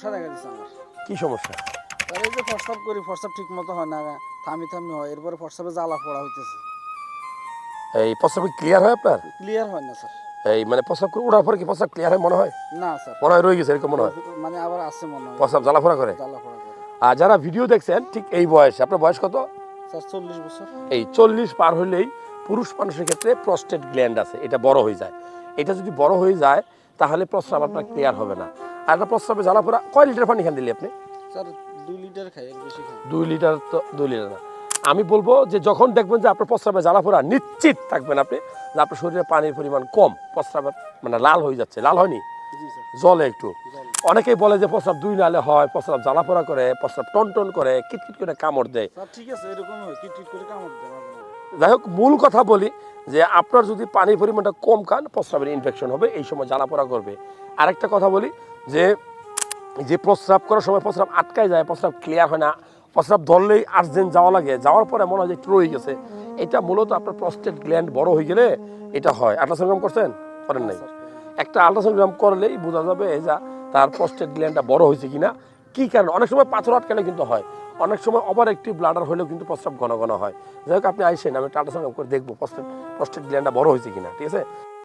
সমস্যা দেখা দিচ্ছে আমার। কি সমস্যা? আর এই যে ফর্সাপ করি ফর্সাপ ঠিক মতো হয় না থামি থামি হয় এরপরে ফর্সাপে জ্বালা পড়া হইতেছে। এই প্রস্রাব ক্লিয়ার হয় আপনার? ক্লিয়ার হয় না স্যার। এই মানে প্রস্রাব করে ওঠার পরে কি প্রস্রাব ক্লিয়ার হয় মনে হয়? না স্যার। মনে হয় রয়ে গেছে এরকম মনে হয়? মানে আবার আছে মনে হয়। প্রস্রাব জ্বালাফোড়া করে? জ্বালা পড়া করে। আর যারা ভিডিও দেখছেন ঠিক এই বয়সে আপনার বয়স কত? স্যার চল্লিশ বছর। এই চল্লিশ পার হলেই পুরুষ মানুষের ক্ষেত্রে প্রস্টেট গ্ল্যান্ড আছে এটা বড় হয়ে যায়। এটা যদি বড় হয়ে যায় তাহলে প্রস্রাব আপনার ক্লিয়ার হবে না। আর একটা প্রস্রাবে জ্বালাপোড়া কয় লিটার পানি খান দিলি আপনি? স্যার দুই লিটার খাই বেশি খাই। দুই লিটার তো দুই লিটার না। আমি বলব যে যখন দেখবেন যে আপনার প্রস্রাবে জ্বালাপোড়া নিশ্চিত থাকবেন আপনি যে আপনার শরীরে পানির পরিমাণ কম প্রস্রাবের মানে লাল হয়ে যাচ্ছে। লাল হয়নি? জলে একটু। অনেকেই বলে যে প্রস্রাব দুই নালে হয় প্রস্রাব জ্বালাপোড়া করে প্রস্রাব টন টন করে কিটকিট করে কামড় দেয়। ঠিক আছে এরকমই হয় কিট কিট করে কামড় দেয়। যাই হোক মূল কথা বলি যে আপনার যদি পানির পরিমাণটা কম খান প্রস্রাবের ইনফেকশন হবে এই সময় জ্বালাপোড়া করবে। আরেকটা কথা বলি যে যে প্রস্রাব করার সময় প্রস্রাব আটকায় যায়, প্রস্রাব ক্লিয়ার হয় না, প্রস্রাব ধরলেই আর্জেন্ট যাওয়া লাগে। যাওয়ার পরে মনে হয় যে একটু রয়ে গেছে। এটা মূলত আপনার প্রস্টেট গ্ল্যান্ড বড় হয়ে গেলে এটা হয়। আল্ট্রাসোনোগ্রাম করছেন? করেন নাই? একটা আল্ট্রাসোনোগ্রাম করলেই বোঝা যাবে যা, তার প্রস্টেট গ্ল্যান্ডটা বড় হয়েছে কিনা। কি কারণে? অনেক সময় পাথর আটকালে কিন্তু হয়। অনেক সময় ওভার একটি ব্লাডার হলেও কিন্তু প্রস্রাব ঘন ঘন হয়। যাই হোক, আপনি আইসেন, আমি আল্ট্রাসোনোগ্রাম করে দেখব প্রস্টেট প্রস্টেট গ্ল্যান্ডটা বড় হয়েছে কিনা, ঠিক আছে?